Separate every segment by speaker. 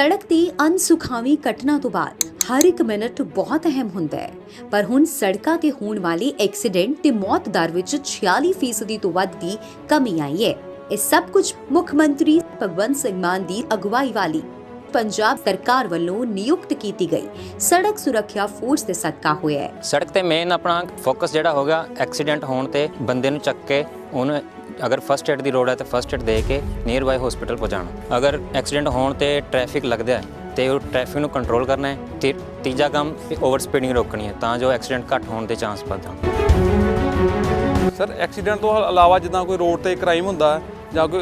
Speaker 1: ਸੜਕ ਦੀ ਅਨਸੁਖਾਵੀ ਘਟਨਾ ਤੋਂ ਬਾਅਦ ਹਰ ਇੱਕ ਮਿੰਟ ਬਹੁਤ ਅਹਿਮ ਹੁੰਦਾ ਹੈ। ਪਰ ਹੁਣ ਸੜਕਾਂ ਤੇ ਹੋਣ ਵਾਲੇ ਐਕਸੀਡੈਂਟ ਤੇ ਮੌਤ ਦਰ ਵਿੱਚ 46% ਤੋਂ ਵੱਧ ਦੀ ਕਮੀ ਆਈ ਹੈ। ਇਹ ਸਭ ਕੁਝ ਮੁੱਖ ਮੰਤਰੀ ਭਗਵੰਤ ਸਿੰਘ ਮਾਨ ਦੀ ਅਗਵਾਈ ਵਾਲੀ ਪੰਜਾਬ ਸਰਕਾਰ ਵੱਲੋਂ ਨਿਯੁਕਤ ਕੀਤੀ ਗਈ। ਸੜਕ ਸੁਰੱਖਿਆ ਫੋਰਸ ਦੇ ਸਦਕਾ ਹੋਇਆ ਹੈ।
Speaker 2: ਸੜਕ ਤੇ ਮੇਨ ਆਪਣਾ ਫੋਕਸ ਜਿਹੜਾ ਹੋਗਾ ਐਕਸੀਡੈਂਟ ਹੋਣ ਤੇ ਬੰਦੇ ਨੂੰ ਚੱਕ ਕੇ ਉਹਨੂੰ ਅਗਰ ਫਸਟ ਏਡ ਦੀ ਲੋੜ ਹੈ ਤਾਂ ਫਸਟ ਏਡ ਦੇ ਕੇ ਨੀਅਰ ਬਾਈ ਹਸਪੀਟਲ ਪਹੁੰਚਾਉਣਾ। ਅਗਰ ਐਕਸੀਡੈਂਟ ਹੋਣ ਤੇ ਟ੍ਰੈਫਿਕ ਲੱਗਦਾ ਹੈ ਤੇ ਉਹ ਟ੍ਰੈਫਿਕ ਨੂੰ ਕੰਟਰੋਲ ਕਰਨਾ ਹੈ, ਤੇ ਤੀਜਾ ਕੰਮ ਓਵਰ ਸਪੀਡਿੰਗ ਰੋਕਣੀ ਹੈ ਤਾਂ ਜੋ ਐਕਸੀਡੈਂਟ ਘੱਟ ਹੋਣ ਦੇ ਚਾਂਸ ਵੱਧ ਜਾਣ
Speaker 3: ਸਰ ਐਕਸੀਡੈਂਟ ਤੋਂ ਇਲਾਵਾ ਜਿੱਦਾਂ ਕੋਈ ਰੋਡ ਤੇ ਕ੍ਰਾਈਮ ਹੁੰਦਾ ਜਾਂ ਕੋਈ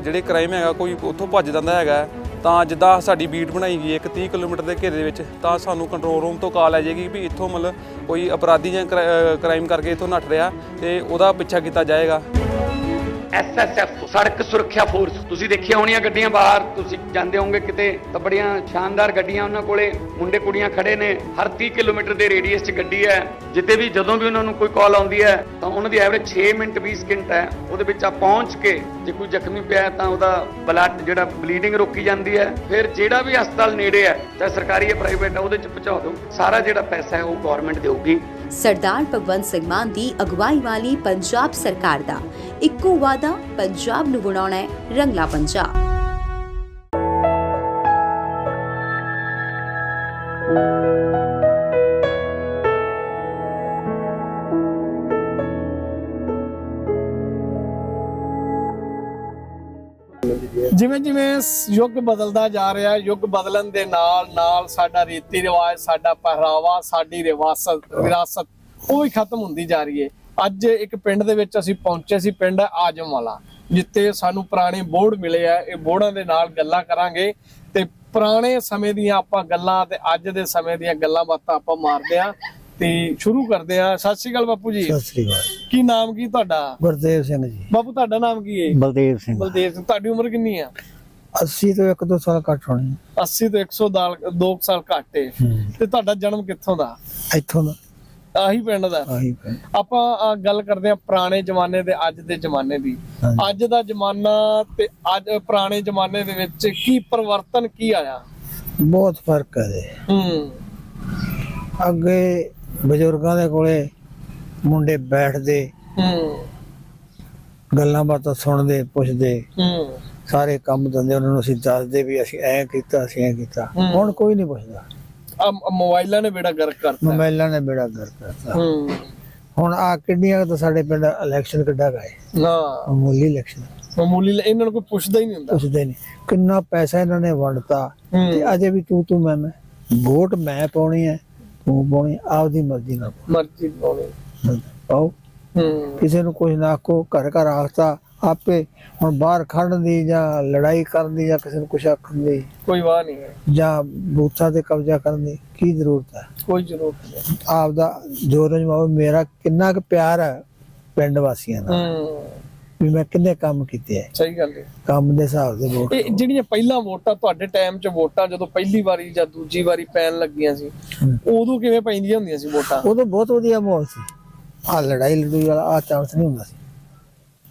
Speaker 3: ਜਿਹੜੇ ਕ੍ਰਾਈਮ ਹੈਗਾ, ਕੋਈ ਉੱਥੋਂ ਭੱਜ ਜਾਂਦਾ ਹੈਗਾ ਤਾਂ ਜਿੱਦਾਂ ਸਾਡੀ ਬੀਟ ਬਣਾਈ ਗਈ ਹੈ ਇੱਕ 30 ਕਿਲੋਮੀਟਰ ਦੇ ਘੇਰੇ ਦੇ ਵਿੱਚ, ਤਾਂ ਸਾਨੂੰ ਕੰਟਰੋਲ ਰੂਮ ਤੋਂ ਕਾਲ ਆ ਜਾਏਗੀ ਵੀ ਇੱਥੋਂ ਮਤਲਬ ਕੋਈ ਅਪਰਾਧੀ ਜਾਂ ਕ੍ਰਾਈਮ ਕਰਕੇ ਇੱਥੋਂ ਨੱਠ ਰਿਹਾ ਤੇ ਉਹਦਾ ਪਿੱਛਾ ਕੀਤਾ ਜਾਏਗਾ।
Speaker 4: ਐਸਐਸਐਫ ਸੜਕ ਸੁਰੱਖਿਆ ਫੋਰਸ ਤੁਸੀਂ ਦੇਖਿਆ ਹੋਣੀਆਂ ਗੱਡੀਆਂ ਬਾਹਰ, ਤੁਸੀਂ ਜਾਂਦੇ ਹੋਵੋਗੇ ਕਿਤੇ, ਤਾਂ ਬੜੀਆਂ ਸ਼ਾਨਦਾਰ ਗੱਡੀਆਂ ਉਹਨਾਂ ਕੋਲੇ। ਮੁੰਡੇ ਕੁੜੀਆਂ ਖੜੇ ਨੇ, ਹਰ 30 ਕਿਲੋਮੀਟਰ ਦੇ ਰੇਡੀਅਸ 'ਚ ਗੱਡੀ ਹੈ। ਜਿੱਤੇ ਵੀ, ਜਦੋਂ ਵੀ ਉਹਨਾਂ ਨੂੰ ਕੋਈ ਕਾਲ ਆਉਂਦੀ ਹੈ, ਤਾਂ ਉਹਨਾਂ ਦੀ ਐਵਰੇਜ 6 ਮਿੰਟ 20 ਸਕਿੰਟ ਹੈ। ਉਹਦੇ ਵਿੱਚ ਆ ਪਹੁੰਚ ਕੇ, ਜੇ ਕੋਈ ਜ਼ਖਮੀ ਪਿਆ ਤਾਂ ਉਹਦਾ ਬਲੱਡ ਜਿਹੜਾ ਬਲੀਡਿੰਗ ਰੋਕੀ ਜਾਂਦੀ ਹੈ। ਫਿਰ ਜਿਹੜਾ ਵੀ ਹਸਪਤਾਲ ਨੇੜੇ ਹੈ, ਚਾਹੇ ਸਰਕਾਰੀ ਹੈ ਪ੍ਰਾਈਵੇਟ ਹੈ, ਉਹਦੇ 'ਚ ਪਹੁੰਚਾ ਦਿਓ। ਸਾਰਾ ਜਿਹੜਾ ਪੈਸਾ ਹੈ, ਉਹ ਗਵਰਨਮੈਂਟ ਦੇਊਗੀ।
Speaker 1: ਸਰਦਾਰ ਭਗਵੰਤ ਸਿੰਘ ਮਾਨ ਦੀ ਅਗਵਾਈ ਵਾਲੀ ਪੰਜਾਬ ਸਰਕਾਰ ਦਾ। ਇੱਕੋ ਵਾਅਦਾ ਪੰਜਾਬ ਨੂੰ ਬਣਾਉਣਾ ਹੈ, ਰੰਗਲਾ ਪੰਜਾਬ।
Speaker 5: ਜਿਵੇਂ ਜਿਵੇਂ ਯੁੱਗ ਬਦਲਦਾ ਜਾ ਰਿਹਾ ਹੈ ਯੁੱਗ ਬਦਲਣ ਦੇ ਨਾਲ ਨਾਲ ਸਾਡਾ ਰੀਤੀ ਰਿਵਾਜ, ਸਾਡਾ ਪਹਿਰਾਵਾ, ਸਾਡੀ ਰਿਵਾਸਤ, ਵਿਰਾਸਤ, ਉਹ ਵੀ ਖਤਮ ਹੁੰਦੀ ਜਾ ਰਹੀ ਹੈ ਅੱਜ ਇੱਕ ਪਿੰਡ ਦੇ ਵਿੱਚ ਅਸੀਂ ਪਹੁੰਚੇ ਸੀ, ਪਿੰਡ ਆਜਮ ਵਾਲਾ ਜਿੱਥੇ ਸਾਨੂੰ ਪੁਰਾਣੇ ਬੋਰਡ ਮਿਲੇ ਆ। ਇਹ ਬੋਰਡਾਂ ਦੇ ਨਾਲ ਗੱਲਾਂ ਕਰਾਂਗੇ ਤੇ ਪੁਰਾਣੇ ਸਮੇਂ ਦੀਆਂ ਆਪਾਂ ਗੱਲਾਂ ਤੇ ਅੱਜ ਦੇ ਸਮੇਂ ਦੀਆਂ ਗੱਲਾਂ ਬਾਤਾਂ ਆਪਾਂ ਮਾਰਦੇ ਆ। ਤੇ ਸ਼ੁਰੂ ਕਰਦੇ ਆ। ਸਤਿ ਸ਼੍ਰੀ ਅਕਾਲ ਬਾਪੂ ਜੀ।
Speaker 6: ਸਤਿ ਸ੍ਰੀ ਅਕਾਲ।
Speaker 5: ਕੀ ਨਾਮ ਕੀ ਤੁਹਾਡਾ?
Speaker 6: ਗੁਰਦੇਵ ਸਿੰਘ ਜੀ।
Speaker 5: ਬਾਪੂ ਤੁਹਾਡਾ ਨਾਮ ਕੀ ਹੈ
Speaker 6: ਬਲਦੇਵ ਸਿੰਘ।
Speaker 5: ਬਲਦੇਵ ਸਿੰਘ ਤੁਹਾਡੀ ਉਮਰ ਕਿੰਨੀ ਆ?
Speaker 6: 80 ਤੋਂ ਇੱਕ ਦੋ ਸਾਲ ਘੱਟ ਹੋਣੀ।
Speaker 5: 80 ਤੋਂ 100 ਦਾ 2 ਸਾਲ ਘੱਟ ਤੇ ਤੁਹਾਡਾ ਜਨਮ ਕਿੱਥੋਂ ਦਾ?
Speaker 6: ਇੱਥੋਂ ਦਾ।
Speaker 5: ਆਹੀ ਪਿੰਡ ਦਾ।
Speaker 6: ਆਹੀ ਪਿੰਡ।
Speaker 5: ਆਪਾਂ ਅਹ, ਗੱਲ ਕਰਦੇ ਆ ਪੁਰਾਣੇ ਜ਼ਮਾਨੇ ਦੇ ਅੱਜ ਦੇ ਜ਼ਮਾਨੇ ਦੀ।
Speaker 6: ਹਾਂਜੀ।
Speaker 5: ਅੱਜ ਦਾ ਜ਼ਮਾਨਾ ਤੇ ਅੱਜ ਪੁਰਾਣੇ ਜ਼ਮਾਨੇ ਦੇ ਵਿੱਚ ਕੀ ਪਰਿਵਰਤਨ ਕੀ ਆਇਆ?
Speaker 6: ਬਹੁਤ ਫ਼ਰਕ ਹੈ
Speaker 5: ਹੂੰ।
Speaker 6: ਅੱਗੇ ਬਜ਼ੁਰਗਾਂ ਦੇ ਕੋਲੇ ਮੁੰਡੇ ਬੈਠਦੇ
Speaker 5: ਹੂੰ।
Speaker 6: ਗੱਲਾਂ ਬਾਤਾਂ ਸੁਣਦੇ ਪੁੱਛਦੇ
Speaker 5: ਹੂੰ।
Speaker 6: ਸਾਰੇ ਕੰਮ ਧੰਦੇ ਉਹਨਾਂ ਨੂੰ ਅਸੀਂ ਦੱਸਦੇ ਵੀ ਅਸੀਂ ਐ ਕੀਤਾ ਅਸੀਂ ਐ ਕੀਤਾ।
Speaker 5: ਹੂੰ।
Speaker 6: ਹੁਣ ਕੋਈ ਨਹੀਂ ਪੁੱਛਦਾ।
Speaker 5: ਆ ਮੋਬਾਈਲਾਂ ਨੇ ਬੇੜਾ ਗਰਕ ਕਰਤਾ।
Speaker 6: ਮੋਬਾਈਲਾਂ ਨੇ ਬੇੜਾ ਗਰ ਕਰਤਾ।
Speaker 5: ਹੂੰ।
Speaker 6: ਹੁਣ ਆ ਕਿੰਨੀਆਂ ਤਾਂ ਸਾਡੇ ਪਿੰਡ ਇਲੈਕਸ਼ਨ ਕੱਢਾ ਗਏ
Speaker 5: ਨਾ।
Speaker 6: ਮਾਮੂਲੀ ਇਲੈਕਸ਼ਨ
Speaker 5: ਮਾਮੂਲੀ ਇਹਨਾਂ ਨੂੰ ਕੋਈ ਪੁੱਛਦਾ ਹੀ ਨਹੀਂ ਹੁੰਦਾ।
Speaker 6: ਪੁੱਛਦੇ ਨਹੀਂ। ਕਿੰਨਾ ਪੈਸਾ ਇਹਨਾਂ ਨੇ ਵੰਡਤਾ।
Speaker 5: ਹੂੰ।
Speaker 6: ਤੇ ਅਜੇ ਵੀ ਤੂੰ ਤੂੰ ਮੈਂ ਮੈਂ ਵੋਟ ਮੈਂ ਪਾਉਣੀ ਹੈ। ਤੂੰ ਪਾਉਣੀ ਆਪਦੀ ਮਰਜ਼ੀ ਨਾਲ
Speaker 5: ਮਰਜ਼ੀ ਪਾਉਣੀ
Speaker 6: ਪਾਓ
Speaker 5: ਹੂੰ।
Speaker 6: ਕਿਸੇ ਨੂੰ ਕੁਝ ਨਾ ਕੋ ਘਰ ਘਰ ਆਖਤਾ ਆਪੇ ਹੁਣ ਬਾਹਰ ਖੜਨ ਦੀ ਜਾਂ ਲੜਾਈ ਕਰਨ ਦੀ ਜਾਂ ਕਿਸੇ ਨੂੰ ਕੁਛ ਆਖਣ ਦੀ
Speaker 5: ਕੋਈ ਵਾਹ ਨਹੀਂ ਹੈ।
Speaker 6: ਜਾਂ ਬੂਥਾਂ ਤੇ ਕਬਜ਼ਾ ਕਰਨ ਦੀ ਕੀ ਜ਼ਰੂਰਤ ਹੈ?
Speaker 5: ਕੋਈ ਜ਼ਰੂਰਤ ਨਹੀਂ
Speaker 6: ਆਪ ਦਾ ਜੋਰ ਜਮਾਓ ਮੇਰਾ ਕਿੰਨਾ ਕੁ ਪਿਆਰ ਹੈ ਪਿੰਡ ਵਾਸੀਆਂ ਨਾਲ
Speaker 5: ਹੂੰ।
Speaker 6: ਵੀ ਮੈਂ ਕਿੰਨੇ ਕੰਮ ਕੀਤੇ ਹੈ
Speaker 5: ਸਹੀ ਗੱਲ ਹੈ।
Speaker 6: ਕੰਮ ਦੇ ਹਿਸਾਬ ਦੇ ਵੋਟ
Speaker 5: ਇਹ ਜਿਹੜੀਆਂ ਪਹਿਲਾਂ ਵੋਟਾਂ ਤੁਹਾਡੇ ਟਾਈਮ 'ਚ ਵੋਟਾਂ ਜਦੋਂ ਪਹਿਲੀ ਵਾਰੀ ਜਾਂ ਦੂਜੀ ਵਾਰੀ ਪੈਣ ਲੱਗੀਆਂ ਸੀ। ਉਦੋਂ ਕਿਵੇਂ ਪੈਂਦੀਆਂ ਹੁੰਦੀਆਂ ਸੀ ਵੋਟਾਂ?
Speaker 6: ਉਦੋਂ ਬਹੁਤ ਵਧੀਆ ਮਾਹੌਲ ਸੀ। ਆ ਲੜਾਈ ਲੜੂਈ ਵਾਲਾ ਆ ਚਾਂਸ ਨਹੀਂ ਹੁੰਦਾ ਸੀ।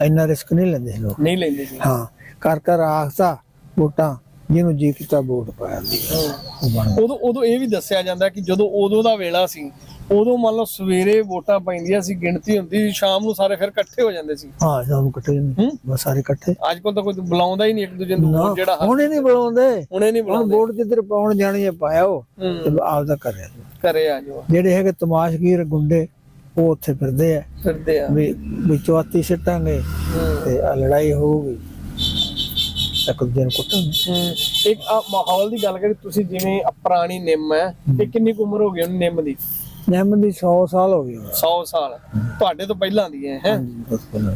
Speaker 6: ਇੰਨਾ ਰਿਸਕ ਨਹੀਂ ਲੈਂਦੇ ਸੀ ਲੋਕ।
Speaker 5: ਨਹੀਂ ਲੈਂਦੇ ਸੀ।
Speaker 6: ਹਾਂ ਕਰ ਕਰ ਆਖਤਾ ਵੋਟਾਂ ਜਿਹਨੂੰ ਜੀ ਕੀਤਾ ਵੋਟ ਪਾਇਆ ਗਿਆ।
Speaker 5: ਉਦੋਂ ਉਦੋਂ ਇਹ ਵੀ ਦੱਸਿਆ ਜਾਂਦਾ ਕਿ ਜਦੋਂ ਉਦੋਂ ਦਾ ਵੇਲਾ ਸੀ ਉਦੋਂ ਮੰਨ ਲਓ ਸਵੇਰੇ ਵੋਟਾਂ ਪੈਂਦੀਆਂ ਸੀ ਗਿਣਤੀ ਹੁੰਦੀ ਸੀ ਸ਼ਾਮ ਨੂੰ ਸਾਰੇ ਫਿਰ ਇਕੱਠੇ ਹੋ ਜਾਂਦੇ ਸੀ।
Speaker 6: ਹਾਂ ਸਭ ਇਕੱਠੇ ਜਾਂਦੇ? ਬਸ ਸਾਰੇ ਇਕੱਠੇ।
Speaker 5: ਅੱਜ ਕੱਲ ਤਾਂ ਕੋਈ ਬੁਲਾਉਂਦਾ ਹੀ ਨਹੀਂ ਇੱਕ ਦੂਜੇ ਨੂੰ
Speaker 6: ਨਾ
Speaker 5: ਜਿਹੜਾ
Speaker 6: ਹੁਣੇ ਨਹੀਂ ਬੁਲਾਉਂਦੇ।
Speaker 5: ਹੁਣੇ ਨਹੀਂ ਬੁਲਾਉਂਦੇ।
Speaker 6: ਵੋਟ ਜਿੱਧਰ ਪਾਉਣ ਜਾਣੀ ਹੈ ਪਾਇਓ ਤੇ
Speaker 5: ਹੂੰ,
Speaker 6: ਆਪਦਾ ਕਰਿਆ
Speaker 5: ਆ ਜਾਓ।
Speaker 6: ਜਿਹੜੇ ਹੈਗੇ ਤਮਾਸ਼ਗੀਰ ਗੁੰਡੇ ਉਹ ਉੱਥੇ ਫਿਰਦੇ ਆ।
Speaker 5: ਫਿਰਦੇ ਆ।
Speaker 6: ਵੀ ਵੀ ਚੌਥੀ ਸਿੱਟਾਂਗੇ ਤੇ ਆ ਲੜਾਈ ਹੋਊਗੀ। ਇੱਕ ਦੂਜੇ ਨੂੰ ਕੁੱਟਾਂਗੇ।
Speaker 5: ਹੂੰ। ਇੱਕ ਆ ਮਾਹੌਲ ਦੀ ਗੱਲ ਕਰੀ ਤੁਸੀਂ ਜਿਵੇਂ ਪੁਰਾਣੀ ਨਿੰਮ ਹੈ ਇਹ ਕਿੰਨੀ ਉਮਰ ਹੋ ਗਈ ਉਹਨੂੰ ਨਿੰਮ ਦੀ?
Speaker 6: ਨਿੰਮ ਦੀ 100 ਸਾਲ ਹੋ ਗਏ ਹੁਣ।
Speaker 5: 100 ਸਾਲ। ਤੁਹਾਡੇ ਤੋਂ ਪਹਿਲਾਂ ਦੀ ਹੈ।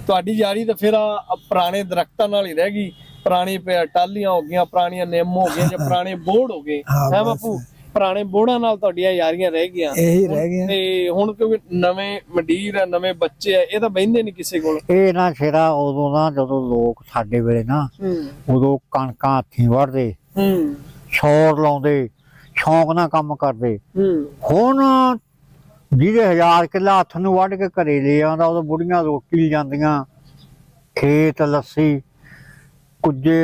Speaker 5: ਤੁਹਾਡੀ ਯਾਰੀ ਤਾਂ ਫਿਰ ਆ ਪੁਰਾਣੇ ਦਰਖਤਾਂ ਨਾਲ ਹੀ ਰਹਿ ਗਈ। ਪੁਰਾਣੀ ਟਾਹਲੀਆਂ ਹੋ ਗਈਆਂ ਪੁਰਾਣੀਆਂ ਨਿੰਮ ਹੋ ਗਈਆਂ ਜਾਂ ਪੁਰਾਣੇ ਬੋੜ ਹੋ ਗਏ।
Speaker 6: ਹਾਂ।
Speaker 5: ਬਾਪੂ? ਪੁਰਾਣੇ ਬੋੜਾਂ ਨਾਲ ਤੁਹਾਡੀਆਂ ਯਾਰੀਆਂ ਰਹਿ ਗਈਆਂ।
Speaker 6: ਇਹੀ ਰਹਿ ਗਿਆ
Speaker 5: ਤੇ ਹੁਣ ਕਿਉਂਕਿ ਨਵੇਂ ਮੰਡੀਰ ਆ ਨਵੇਂ ਬੱਚੇ ਆ ਇਹ ਤਾਂ ਬਹਿੰਦੇ ਨਹੀਂ ਕਿਸੇ ਕੋਲ।
Speaker 7: ਇਹ ਨਾ ਸ਼ੇਰਾ ਉਦੋਂ ਨਾ ਜਦੋਂ ਲੋਕ ਸਾਡੇ ਵੇਲੇ ਨਾ ਉਦੋਂ ਕਣਕਾਂ ਹੱਥੀਂ ਵੜਦੇ
Speaker 5: ਹੂੰ।
Speaker 7: ਛੋੜ ਲਾਉਂਦੇ ਸ਼ੌਂਕ ਨਾਲ ਕੰਮ ਕਰਦੇ।
Speaker 5: ਹੂੰ।
Speaker 7: ਹੁਣ ਜਿਹਦੇ ਹਜ਼ਾਰ ਕਿੱਲਾ ਹੱਥ ਨੂੰ ਵੱਢ ਕੇ ਘਰੇ ਲੈ ਆਉਂਦਾ ਉਦੋਂ ਬੁੜੀਆਂ ਰੋਟੀ ਜਾਂਦੀਆਂ ਖੇਤ ਲੱਸੀ ਕੁਝੇ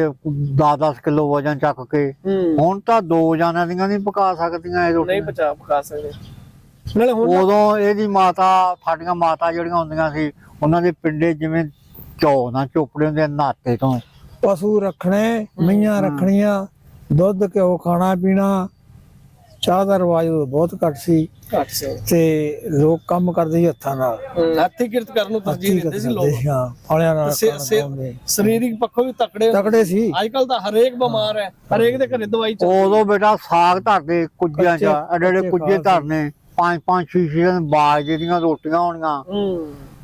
Speaker 7: 10-10 ਕਿਲੋ ਵਜਨ ਚੱਕ ਕੇ। ਹੁਣ ਤਾਂ ਦੋ ਜਾਨਾਂ ਦੀਆਂ ਨਹੀਂ ਪਕਾ ਸਕਦੀਆਂ ਇਹ
Speaker 5: ਨਹੀਂ
Speaker 7: ਰੋਟੀਆਂ
Speaker 5: ਪਚਾ ਪਕਾ ਸਕਦੇ। ਨਾਲੇ ਹੁਣ
Speaker 7: ਉਦੋਂ ਇਹਦੀ ਮਾਤਾ ਸਾਡੀਆਂ ਮਾਤਾ ਜਿਹੜੀਆਂ ਹੁੰਦੀਆਂ ਸੀ ਉਹਨਾਂ ਦੇ ਪਿੰਡੇ ਜਿਵੇਂ ਚੌ ਨਾ ਚੋਪੜੇ ਹੁੰਦੇ ਨਾਤੇ ਤੋਂ।
Speaker 6: ਪਸ਼ੂ ਰੱਖਣੇ ਮਈਆਂ ਰੱਖਣੀਆਂ ਦੁੱਧ ਘਿਓ ਖਾਣਾ ਪੀਣਾ ਚਾਹ ਦਾ ਰਿਵਾਜ ਉਦੋਂ ਬਹੁਤ ਘੱਟ ਸੀ।
Speaker 5: ਘੱਟ ਸੀ।
Speaker 6: ਤੇ ਲੋਕ ਕੰਮ ਕਰਦੇ ਸੀ ਹੱਥਾਂ ਨਾਲ।
Speaker 5: ਹੱਥੀਂ ਕਿਰਤ ਕਰਨ ਨੂੰ ਤਰਜੀਹ ਦਿੰਦੇ ਸੀ ਲੋਕ।
Speaker 6: ਹਾਂ ਫਲਿਆਂ ਨਾਲ।
Speaker 5: ਸਰੀਰਿਕ ਪੱਖੋਂ ਵੀ ਤਕੜੇ
Speaker 6: ਤਕੜੇ ਸੀ।
Speaker 5: ਅੱਜ ਕੱਲ ਤਾਂ ਹਰੇਕ ਬਿਮਾਰ ਹੈ। ਹਰੇਕ ਦੇ ਘਰੇ ਦਵਾਈ ਚੱਲ
Speaker 7: ਉਦੋਂ ਬੇਟਾ ਸਾਗ ਧਰਦੇ ਕੁੱਜਿਆਂ ਚ
Speaker 6: ਕੱਚੇ
Speaker 7: ਕੁੱਜੇ ਧਰਨੇ। ਪੰਜ ਪੰਜ ਛੇ ਛੇ ਦਿਨ ਬਾਜਰੇ ਦੀਆਂ ਰੋਟੀਆਂ ਹੋਣੀਆਂ।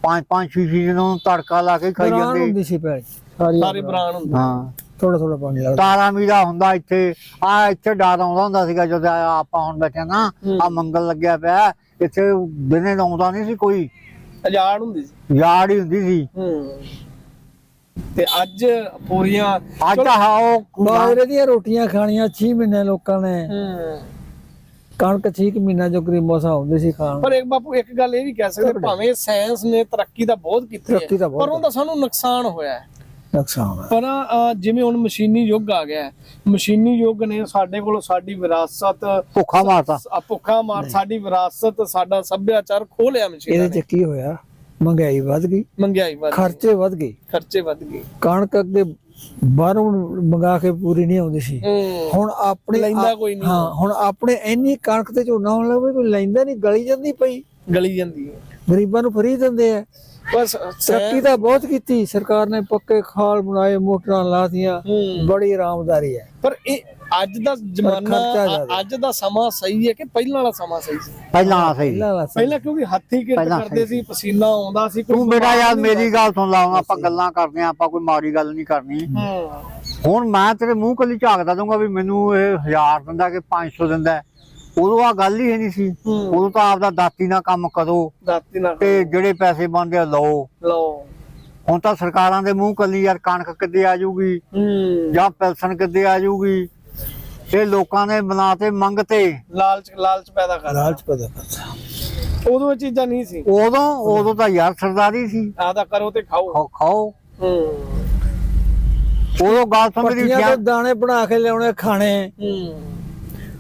Speaker 7: ਪੰਜ ਪੰਜ ਛੇ ਛੇ ਦਿਨ ਨੂੰ ਤੜਕਾ ਲਾ ਕੇ ਖਾਈ ਜਾਂਦੇ।
Speaker 6: ਹੁੰਦੀ ਸੀ ਭੈਣ ਸਾਰੀ
Speaker 5: ਸਾਰੇ ਬਰਾਨ ਹੁੰਦੇ।
Speaker 7: ਹਾਂ।
Speaker 6: ਥੋੜਾ ਥੋੜਾ ਪਾਣੀ ਲੱਗਦਾ।
Speaker 7: ਤਾਰਾ ਮੀਰਾ ਹੁੰਦਾ ਇੱਥੇ। ਆ ਇੱਥੇ ਡਰ ਆਉਂਦਾ ਹੁੰਦਾ ਸੀਗਾ ਜਦੋਂ ਆ- ਆਪਾਂ ਹੁਣ ਬੈਠੇ ਨਾ ਆ ਮੰਗਲ ਲੱਗਿਆ ਪਿਆ। ਇੱਥੇ ਦਿਨੇ ਆਉਂਦਾ ਨਹੀਂ ਸੀ ਕੋਈ।
Speaker 5: ਅਜਾੜ ਹੁੰਦੀ ਸੀ।
Speaker 7: ਯਾੜ ਹੀ ਹੁੰਦੀ ਸੀ।
Speaker 5: ਹੂੰ। ਤੇ ਅੱਜ ਪੂਰੀਆਂ
Speaker 7: ਅੱਜ ਤਾਂ ਹਾਂ ਉਹ
Speaker 6: ਬਾਜਰੇ ਦੀਆਂ ਰੋਟੀਆਂ ਖਾਣੀਆਂ 6 ਮਹੀਨੇ ਲੋਕਾਂ ਨੇ।
Speaker 5: ਹੂੰ।
Speaker 6: ਕਣਕ 6 ਮਹੀਨਾ ਜੋ ਕਰੀਬ ਮਸਾ ਹੁੰਦੇ ਸੀ ਖਾਣ।
Speaker 5: ਪਰ ਇੱਕ ਬਾਪੂ ਇੱਕ ਗੱਲ ਇਹ ਵੀ ਕਹਿ ਸਕਦੇ ਭਾਵੇਂ ਸਾਇੰਸ ਨੇ ਤਰੱਕੀ ਤਾਂ ਬਹੁਤ ਕੀਤੀ
Speaker 6: ਤਰੱਕੀ
Speaker 5: ਹੈ
Speaker 6: ਤਾਂ ਬਹੁਤ
Speaker 5: ਪਰ ਉਹਦਾ ਸਾਨੂੰ ਨੁਕਸਾਨ ਹੋਇਆ ਹੈ।
Speaker 6: ਨੁਕਸਾਨ ਹੈ।
Speaker 5: ਪਰ ਅਹ, ਜਿਵੇਂ ਹੁਣ ਮਸ਼ੀਨੀ ਯੁੱਗ ਆ ਗਿਆ ਹੈ, ਮਸ਼ੀਨੀ ਯੁੱਗ ਨੇ ਸਾਡੇ ਕੋਲ ਸਾਡੀ ਵਿਰਾਸਤ
Speaker 7: ਭੁੱਖਾ ਮਾਰਤਾ।
Speaker 5: ਆ ਭੁੱਖਾ ਮਾਰ ਸਾਡੀ ਵਿਰਾਸਤ ਸਾਡਾ ਸੱਭਿਆਚਾਰ ਖੋਹ ਲਿਆ ਮਸ਼ੀਨਾਂ
Speaker 6: ਇਹਦੇ
Speaker 5: ਨੇ।
Speaker 6: ਚ ਕੀ ਹੋਇਆ? ਮਹਿੰਗਾਈ ਵੱਧ ਗਈ।
Speaker 5: ਮਹਿੰਗਾਈ ਵੱਧ ਗਈ,
Speaker 6: ਖਰਚੇ ਵੱਧ ਗਏ।
Speaker 5: ਖਰਚੇ ਵੱਧ ਗਏ।
Speaker 6: ਕਣਕ ਅੱਗੇ ਬਾਹਰੋਂ ਮੰਗਾ ਕੇ ਪੂਰੀ ਨਹੀਂ ਆਉਂਦੀ ਸੀ।
Speaker 5: ਹੂੰ।
Speaker 6: ਹੁਣ ਆਪਣੇ
Speaker 5: ਲੈਂਦਾ ਕੋਈ ਨਹੀਂ।
Speaker 6: ਹਾਂ ਹੁਣ ਆਪਣੇ ਇੰਨੀ ਕਣਕ ਤੇ ਝੋਨਾ ਹੋਣ ਲੱਗ ਪਿਆ ਕੋਈ ਲੈਂਦਾ ਨਹੀਂ ਗਲੀ ਜਾਂਦੀ ਪਈ।
Speaker 5: ਗਲੀ ਜਾਂਦੀ ਹੈ।
Speaker 6: ਗਰੀਬਾਂ ਨੂੰ ਫਰੀ ਦਿੰਦੇ ਆ।
Speaker 5: ਬਸ
Speaker 6: ਤਰੱਕੀ ਤਾਂ ਬਹੁਤ ਕੀਤੀ। ਸਰਕਾਰ ਨੇ ਪੱਕੇ ਖਾਲ ਬਣਾਏ ਮੋਟਰਾਂ ਲਾਤੀਆਂ। ਬੜੀ ਆਰਾਮਦਾਰੀ ਹੈ।
Speaker 5: ਪਰ ਇਹ ਅੱਜ ਦਾ ਜ਼ਮਾਨਾ। ਅੱਜ ਦਾ ਸਮਾਂ ਸਹੀ ਹੈ ਕਿ ਪਹਿਲਾਂ ਵਾਲਾ ਸਮਾਂ ਸਹੀ ਸੀ?
Speaker 7: ਪਹਿਲਾਂ ਸਹੀ
Speaker 6: ਵਾਲਾ ਸੀ।
Speaker 5: ਪਹਿਲਾਂ ਕਿਉਂਕਿ ਹੱਥੀ ਕਿਰਤ ਕਰਦੇ ਸੀ ਪਸੀਨਾ ਆਉਂਦਾ ਸੀ
Speaker 7: ਤੂੰ ਬੇਟਾ ਯਾਰ ਮੇਰੀ ਗੱਲ ਸੁਣ ਲਾ ਆਪਾਂ ਗੱਲਾਂ ਕਰਦੇ ਆਂ ਆਪਾਂ ਕੋਈ ਮਾੜੀ ਗੱਲ ਨਹੀਂ ਕਰਨੀ। ਹੁਣ ਮੈਂ ਤੇਰੇ ਮੂੰਹ ਕੱਲੀ ਝਾਕਦਾ ਦੂੰਗਾ ਵੀ ਮੈਨੂੰ ਇਹ 1000 ਦਿੰਦਾ ਕਿ 500 ਦਿੰਦਾ। ਉਦੋਂ ਆ ਗੱਲ ਹੀ ਹੈ ਨਹੀਂ ਸੀ। ਉਦੋਂ ਤਾਂ ਆਪਦਾ ਦਾਤੀ ਨਾਲ ਕੰਮ ਕਰੋ
Speaker 5: ਦਾਤੀ ਨਾ
Speaker 7: ਤੇ ਜਿਹੜੇ ਪੈਸੇ ਬਣਦੇ ਆ ਲਓ।
Speaker 5: ਲਓ।
Speaker 7: ਹੁਣ ਤਾਂ ਸਰਕਾਰਾਂ ਦੇ ਮੂੰਹ ਕੱਲੀ ਯਾਰ ਕਣਕ ਕਿੱਦੇ ਆ ਜਾਊਗੀ?
Speaker 5: ਹੂੰ।
Speaker 7: ਜਾਂ ਪੈਨਸ਼ਨ ਕਿੱਦੇ ਆ ਜਾਊਗੀ? ਇਹ ਲੋਕਾਂ ਨੇ ਬਣਾਤੇ ਮੰਗ ਤੇ।
Speaker 5: ਲਾਲਚ ਲਾਲਚ ਪੈਦਾ ਕਰ
Speaker 6: ਲਾਲਚ ਪੈਦਾ ਕਰਦਾ।
Speaker 5: ਉਦੋਂ ਇਹ ਚੀਜ਼ਾਂ ਨਹੀਂ ਸੀ।
Speaker 7: ਉਦੋਂ ਉਦੋਂ ਤਾਂ ਯਾਰ ਸਰਦਾਰੀ ਸੀ।
Speaker 5: ਆਦਾ ਕਰੋ ਤੇ ਖਾਓ।
Speaker 7: ਖਾਓ- ਉਦੋਂ ਗੱਲ
Speaker 6: ਪੱਟੀਆਂ ਤੋਂ ਦਾਣੇ ਬਣਾ ਕੇ ਲਿਆਉਣੇ ਖਾਣੇ।
Speaker 5: ਹੂੰ।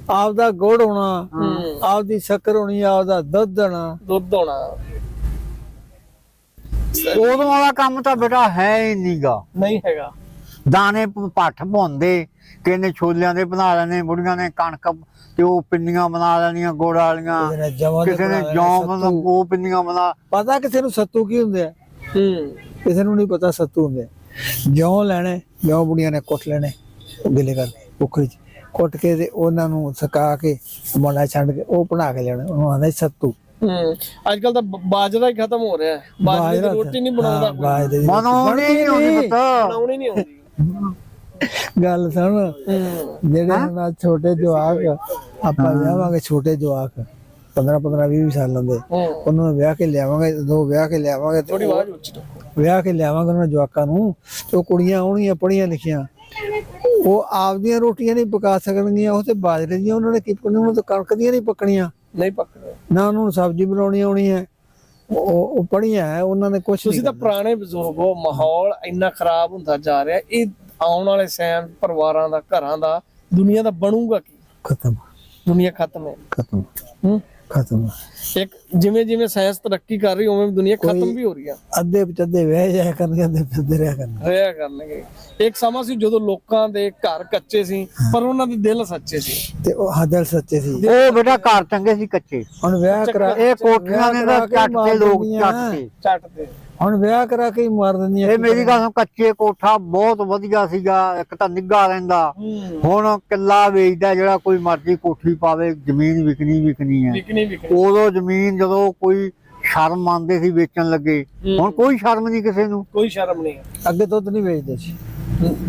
Speaker 6: ਆਪਦਾ ਗੁੜ ਹੋਣਾ
Speaker 5: ਹੂੰ।
Speaker 6: ਆਪਦੀ ਸ਼ੱਕਰ ਹੋਣੀ ਆਪਦਾ ਦੁੱਧ ਹੋਣਾ
Speaker 5: ਦੁੱਧ ਹੋਣਾ
Speaker 7: ਉਦੋਂ ਵਾਲਾ ਕੰਮ ਤਾਂ ਬੇਟਾ ਹੈ ਹੀ ਨਹੀਂਗਾ।
Speaker 5: ਨਹੀਂ ਹੈਗਾ।
Speaker 7: ਦਾਣੇ ਪੱਠ ਭੁੰਦੇ ਕਿਨੇ ਛੋਲਿਆਂ ਦੇ ਬਣਾ ਲੈਣੇ ਬੁੜੀਆਂ ਨੇ ਕਣਕ ਤੇ ਉਹ ਪਿੰਨੀਆਂ ਬਣਾ ਲੈਣੀਆਂ ਗੁੜ ਵਾਲੀਆਂ।
Speaker 6: ਕਿਸੇ ਨੇ ਦੇ
Speaker 7: ਜੌਂ। ਮਤਲਬ ਉਹ ਪਿੰਨੀਆਂ ਬਣਾ
Speaker 6: ਪਤਾ ਕਿਸੇ ਨੂੰ ਸੱਤੂ ਕੀ ਹੁੰਦੇ ਆ?
Speaker 5: ਹੂੰ।
Speaker 6: ਕਿਸੇ ਨੂੰ ਨਹੀਂ ਪਤਾ ਸੱਤੂ ਹੁੰਦੇ। ਜੌਂ ਲੈਣੇ ਜੌਂ ਬੁੜੀਆਂ ਨੇ ਕੁੱਟ ਲੈਣੇ ਗਿੱਲੇ ਕਰਕੇ ਉਖਰੀ ਚ। ਕੁੱਟ ਕੇ ਤੇ ਉਹਨਾਂ ਨੂੰ ਸੁਕਾ ਕੇ ਮੋਲਾ ਛੱਡ ਕੇ ਉਹ ਬਣਾ ਕੇ ਲਿਆਉਣੇ ਉਹਨੂੰ ਆਂਦਾ ਸੱਤੂ।
Speaker 5: ਹੂੰ ਅੱਜ ਕੱਲ ਤਾਂ ਬਾਜਰਾ ਹੀ ਖਤਮ ਹੋ ਰਿਹਾ। ਹੈ ਬਾਜਰੇ ਦੀ ਰੋਟੀ ਨਹੀਂ ਬਣਾਉਂਦਾ
Speaker 6: ਬਾਜਰੇ ਦੀ
Speaker 7: ਬਣਾਉਣੀ ਨਹੀਂ ਆਉਂਦੀ ਪਤਾ।
Speaker 5: ਬਣਾਉਣੀ ਨਹੀਂ ਆਉਂਦੀ।
Speaker 6: ਗੱਲ ਸੁਣ ਜਿਹੜੇ ਨਾਲ ਛੋਟੇ ਜਵਾਕ ਆਪਾਂ ਵਿਆਹਾਂਗੇ ਛੋਟੇ ਜਵਾਕ 15 15 20 ਸਾਲਾਂ ਦੇ ਉਹਨਾਂ ਨੂੰ ਵਿਆਹ ਕੇ ਲਿਆਵਾਂਗੇ ਦੋ ਵਿਆਹ ਕੇ ਲਿਆਵਾਂਗੇ
Speaker 5: ਥੋੜੀ ਆਵਾਜ਼ ਉੱਚੀ
Speaker 6: ਵਿਆਹ ਕੇ ਲਿਆਵਾਂਗੇ ਉਹਨਾਂ ਜਵਾਕਾਂ ਨੂੰ ਤੇ ਉਹ ਕੁੜੀਆਂ ਆਉਣਗੀਆਂ ਪੜੀਆਂ ਲਿਖੀਆਂ। ਉਹ ਆਪਦੀਆਂ ਰੋਟੀਆਂ ਨਹੀਂ ਪਕਾ ਸਕਣਗੀਆਂ ਉਹ ਤੇ ਬਾਜਰੇ ਦੀਆਂ ਉਹਨਾਂ ਨੇ ਕੀ ਪਕਣੀ ਉਹਨਾਂ ਤੋਂ ਕਣਕ ਦੀਆਂ ਨਹੀਂ ਪੱਕਣੀਆਂ।
Speaker 5: ਨਹੀਂ ਪੱਕਦਾ।
Speaker 6: ਨਾ ਉਹਨਾਂ ਨੂੰ ਸਬਜ਼ੀ ਬਣਾਉਣੀ ਆਉਣੀ ਹੈ। ਉਹ ਉਹ ਪੜੀਆਂ ਹੈ ਉਹਨਾਂ ਨੇ ਕੁਝ
Speaker 5: ਤੁਸੀਂ ਤਾਂ ਪੁਰਾਣੇ ਬਜ਼ੁਰਗ ਹੋ ਮਾਹੌਲ ਇੰਨਾ ਖਰਾਬ ਹੁੰਦਾ ਜਾ ਰਿਹਾ ਇਹ ਆਉਣ ਵਾਲੇ ਸੈਮ ਪਰਿਵਾਰਾਂ ਦਾ ਘਰਾਂ ਦਾ ਦੁਨੀਆ ਦਾ ਬਣੂਗਾ ਕੀ?
Speaker 6: ਖਤਮ।
Speaker 5: ਦੁਨੀਆ ਖਤਮ ਹੈ।
Speaker 6: ਖਤਮ।
Speaker 5: ਹੂੰ?
Speaker 6: ਖਤਮ।
Speaker 5: ਇੱਕ ਜਿਵੇਂ ਜਿਵੇਂ ਸਾਇੰਸ ਤਰੱਕੀ ਕਰ ਰਹੀ ਉਵੇਂ ਦੁਨੀਆ ਖਤਮ ਵੀ ਹੋ ਰਹੀ ਆ।
Speaker 6: ਅੱਧੇ ਪਚੱਦੇ ਵਹਿ ਜਾਇਆ ਕਰਨਗੇ ਅੱਧੇ ਫਿਰਦੇ ਰਿਹਾ ਕਰਨਗੇ।
Speaker 5: ਰਿਹਾ ਕਰਨਗੇ। ਇੱਕ ਸਮਾਂ ਸੀ ਜਦੋਂ ਲੋਕਾਂ ਦੇ ਘਰ ਕੱਚੇ ਸੀ ਪਰ ਉਹਨਾਂ ਦੇ ਦਿਲ ਸੱਚੇ ਸੀ।
Speaker 6: ਤੇ ਉਹ ਹਦਲ ਸੱਚੇ ਸੀ।
Speaker 7: ਉਹ ਬੇਟਾ ਘਰ ਚੰਗੇ ਸੀ ਕੱਚੇ।
Speaker 6: ਹੁਣ ਵਿਆਹ ਕਰਾ
Speaker 7: ਇਹ ਕੋਠੀਆਂ ਨੇ
Speaker 6: ਕੇ
Speaker 7: ਚੱਟ ਤੇ ਲੋਕ। ਚੱਟ ਤੇ
Speaker 5: ਚੱਟ ਤੇ
Speaker 6: ਹੁਣ ਵਿਆਹ ਕਰਾ ਕੇ ਹੀ ਮਾਰ ਦਿੰਦੀਆਂ
Speaker 7: ਇਹ ਮੇਰੀ ਗੱਲ ਸੁਣ ਕੱਚੇ ਕੋਠਾ ਬਹੁਤ ਵਧੀਆ ਸੀਗਾ ਇੱਕ ਤਾਂ ਨਿੱਘਾ ਰਹਿੰਦਾ। ਹੁਣ ਕਿੱਲਾ ਵੇਚਦਾ ਜਿਹੜਾ ਕੋਈ ਮਰਜ਼ੀ ਕੋਠੀ ਪਾਵੇ ਜ਼ਮੀਨ ਵਿਕਣੀ ਵਿਕਣੀ ਹੈ।
Speaker 5: ਵਿਕਣੀ ਵਿਕਣੀ।
Speaker 7: ਉਦੋਂ ਜ਼ਮੀਨ ਜਦੋਂ ਕੋਈ ਸ਼ਰਮ ਮੰਨਦੇ ਸੀ ਵੇਚਣ ਲੱਗੇ ਹੁਣ ਕੋਈ ਸ਼ਰਮ ਨਹੀਂ ਕਿਸੇ ਨੂੰ।
Speaker 5: ਕੋਈ ਸ਼ਰਮ ਨਹੀਂ।
Speaker 6: ਅੱਗੇ ਦੁੱਧ ਨਹੀਂ ਵੇਚਦੇ ਸੀ।